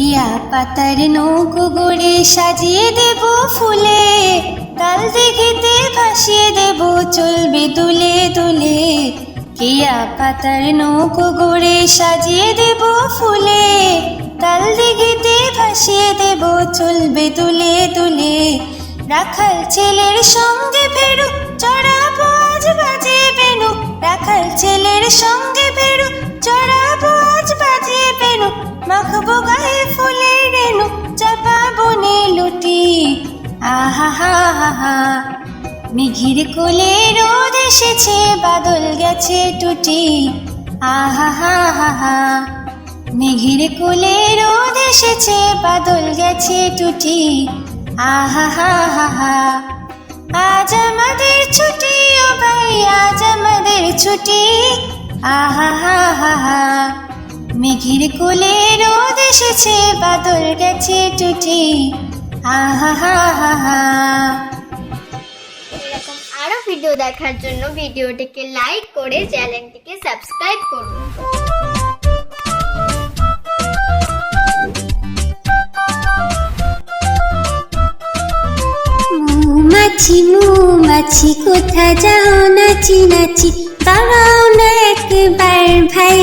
হা পাতার নৌকো গড়ে সাজিয়ে দেব ফুলে। কাল দেখিতে ভাসিয়ে দেব, চলবে দুলে দুলে। কিয়া পাতার নৌকো গড়ে সাজিয়ে দেব ফুলে। কাল দেখিতে ভাসিয়ে দেব, চলবে দুলে দুলে। রাখাল ছেলের সঙ্গে ফেরু চড়া আজ বাজে বেনু। রাখাল ছেলের সঙ্গে ফেরু চড়া আজ বাজে বেনু। মাখবো আহা হা হা মেঘির কোলে রোদ এসেছে, বাদল গেছে টুটি। আহা হা হা মেঘির কোলে রোদ এসেছে, বাদল গেছে টুটি। আহা হা আজ আমাদের ছুটি, ও ভাই, আজ আমাদের ছুটি। আহা হা হা মেঘের কোলে রোদ এসেছে, বাদল গেছে টুটি। এরকম আরও ভিডিও দেখার জন্য ভিডিওটিকে লাইক করে চ্যানেলটিকে সাবস্ক্রাইব করুন। মৌমাছি মৌমাছি কোথা যাও নাচি নাচি দাঁড়াও না একবার ভাই।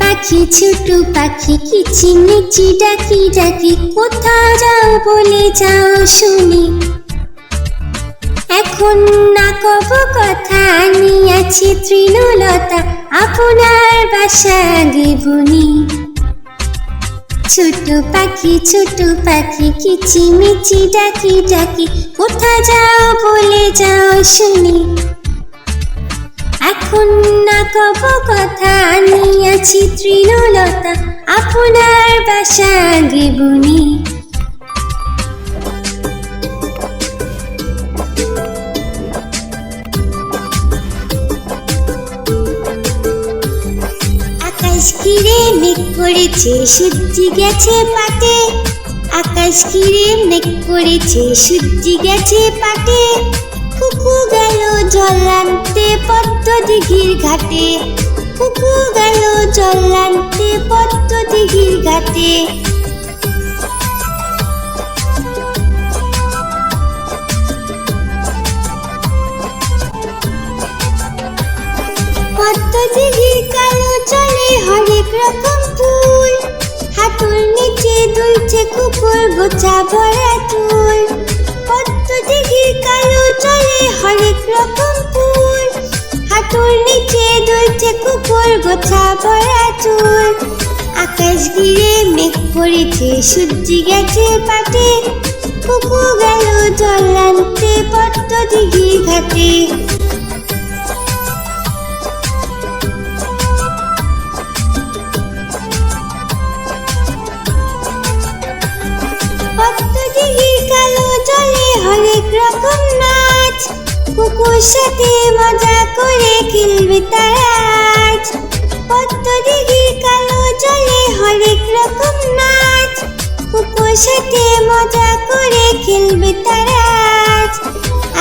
পাখি ছোট পাখি কিচিমিচি ডাকি ডাকি কোথা যাও বলে যাও শুনি। এখন না কব কথা আছি তৃণলতা, আপনার বাসা গেবনি ছোট পাখি ছোট পাখি কিচিমিচি ডাকি ডাকি কোথা যাও বলে যাও শুনি। এখন না কব কথা আছি তৃণলতা, আপনার বাসা গেবনি আকাশ ঘিরে মেঘ করেছে, সূর্যি গেছে পাটে। আকাশ ঘিরে মেঘ করেছে, সূর্যি গেছে পাটে। কুকু গেল জল আনতে পদ্ম দিঘির ঘাটে। কুকু গেল জল আনতে পদ্ম দিঘির ঘাটে নিচে কুকুর গোছা ভরা চুল। পদ্ম দিঘির কালো চলে হরেক রকম ফুল। হাঁটুর নিচে দুলছে কুকুর, গোছা ভরা চুল। আকাশ ঘিরে মেঘ পড়েছে সূর্যি গেছে পাটে। কুকু গেল জল আনতে পট্ট দিঘি ঘাটে। কুকুর সাথে মজা করে খেলবে তারা আজ। পদ্ম দিঘির কালো জলে হরেক রকম নাচ। কুকুর সাথে মজা করে খেলবে তারা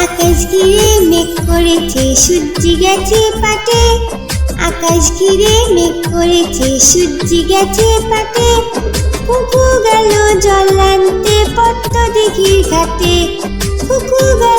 আকাশ ঘিরে মেঘ করেছে সূর্যি গেছে পাটে। আকাশ ঘিরে মেঘ করেছে সূর্যি গেছে পাটে। কুকু গেল জল আনতে পদ্ম দিঘির ঘাটে। কুকু গেল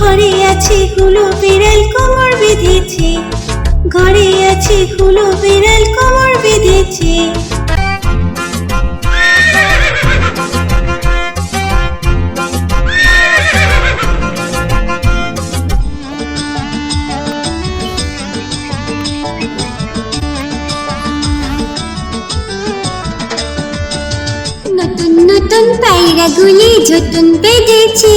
ঘরে আছে হুলো বিড়াল কোমর বেঁধেছে। ঘরে আছে হুলো বিড়াল কোমর বেঁধেছে। নতুন নতুন পায়রা পায়রাগুলি যতন বেঁধেছে।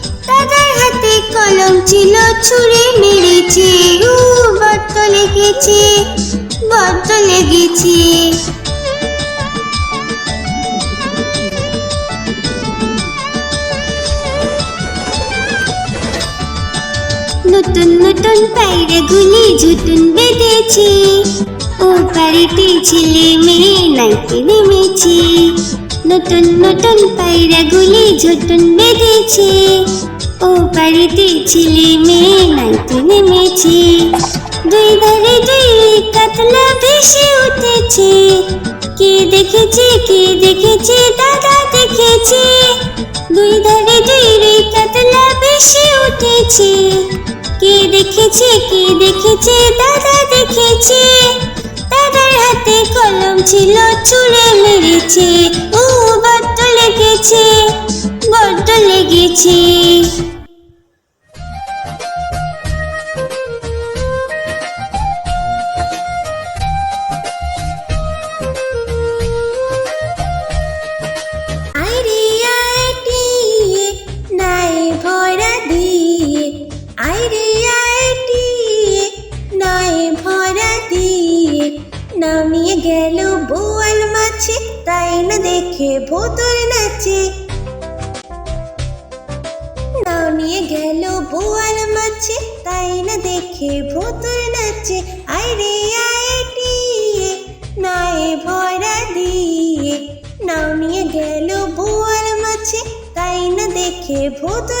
দাদার হাতে কলম ছিল ছুঁড়ে মেরেছে উ বড্ড লেগেছে বড্ড লেগেছে নতুন নতুন পায়রা গুলি ঝুটুন বেঁধেছে ও বাড়িতে ছেলে মেয়ে নাইতে নেমেছে। নতুন নতুন পায়রা গুলি ঝুটুন বেঁধেছে ও বাড়িতে ছেলে মেয়ে নাইতে নেমেছে। দুই ধারে দুই কাতলা ভেসে উঠেছে। কে দেখেছে কে দেখেছে, দাদা দেখেছে। দুই ধারে দুই রে কাতলা ভেসে উঠেছে। কে দেখেছে কে দেখেছে, দাদা দেখেছে। দাদার হাতে কলম ছিল ছুঁড়ে মেরেছে। ও বড্ড লেগেছে বড্ড লেগেছে। নামিয়ে গেল বোয়াল মাছে তাই না দেখে ভোতর নাচে। দেখে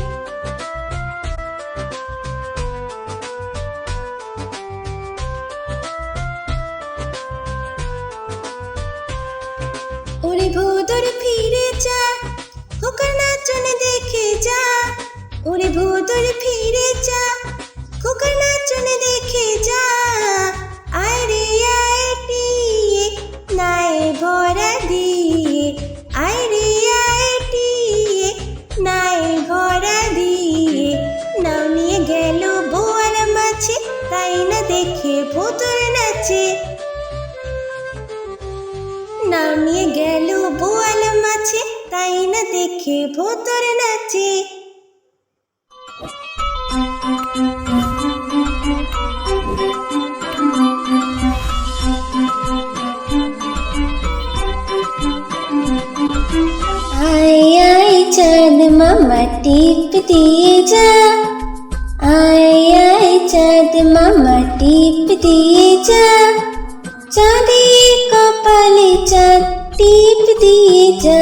দেখে ভোতর নাচে। আয় আয় চাঁদ মামা টিপ দিয়ে যা। আয় আয় চাঁদ মামা টিপ দিয়ে যা। চাঁদের কপালে চাঁদ টিপ দিয়ে যা।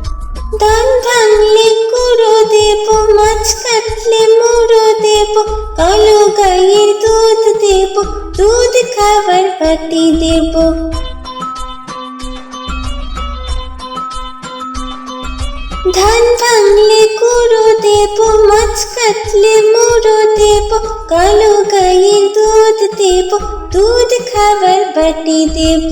ধান ভাঙলে কুড়ো দেব, মাছ কাটলে মুড়ো দেব, কালো গাইয়ের দুধ দেব, দুধ খাবার বাটি দেব। ধান ভাঙলে কুড়ো দেব, মাছ কাটলে মুড়ো দেব, কালো গাইয়ের দুধ দেব, দুধ খাবার বাটি দেব।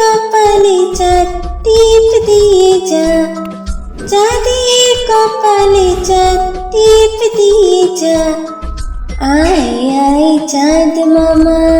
কপালে চাঁদ টিপ দিয়ে যা চাঁদের কপালে চাঁদ টিপ দিয়ে যা আয় আয় চাঁদ মামা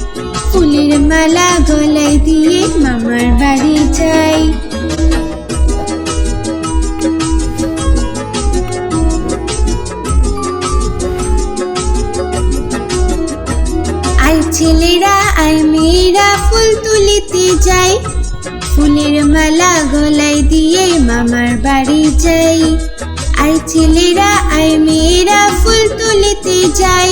ফুলের মালা গলায় দিয়ে মামার বাড়ি যাই। আই ছেলেরা আই মেয়েরা, ফুল তুলিতে যাই। ফুলের মালা গলায় দিয়ে মামার বাড়ি যাই। আই ছেলেরা আই মেয়েরা, ফুল তুলিতে যাই।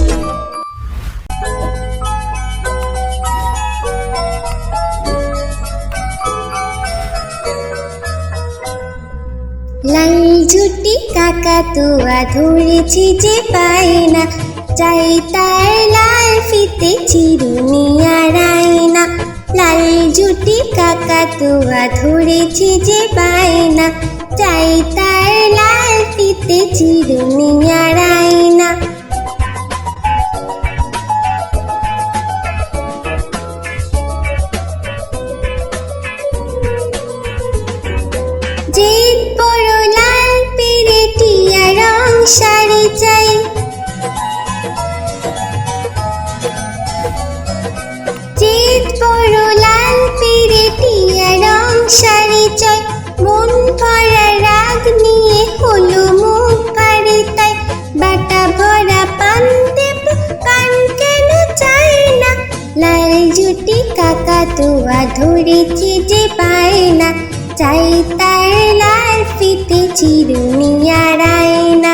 তুয়া ধরেছি যে পাই না চাই তার লাল ফিতে চিরুনি না লাল জুটি কাকা তুয়া ধরেছি যে পাই না চাই তার লাল ফিতে চিরুনি আড়াই ভরা রাগ নিয়ে হলো মুখ ভারী তাই বাটা ভরা পান দেব। পান কেন চাই না? লাল জুটি কাকা তোয়া ধরেছে যে পায় না চাই তার লাল ফিতে চিরুনি আড়ায় না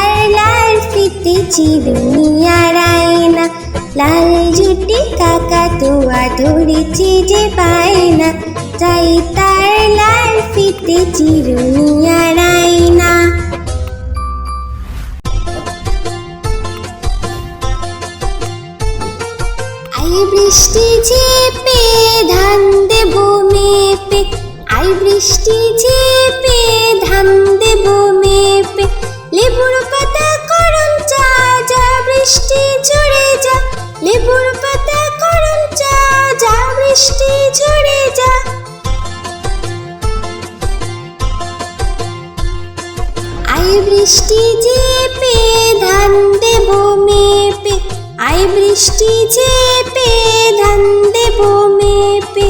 ফিতে চিরুনি আড়ায় না লাল জুটি কাকা তুয়া ধরেছি যে পায় না চাই তার লাল ফিতে চিরুনি আড়ায় না আই বৃষ্টি ঝেপে ধান দেব মেপে, আই বৃষ্টি ঝেপে লেবুর পাতা করম চা, যা বৃষ্টি ঝরে যা। আই বৃষ্টি যে পে ধান দেব মেপে, আই বৃষ্টি যে পে ধান দেব মেপে।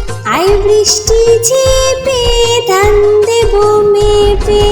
আই বৃষ্টি চেপে ধান দেব মেপে।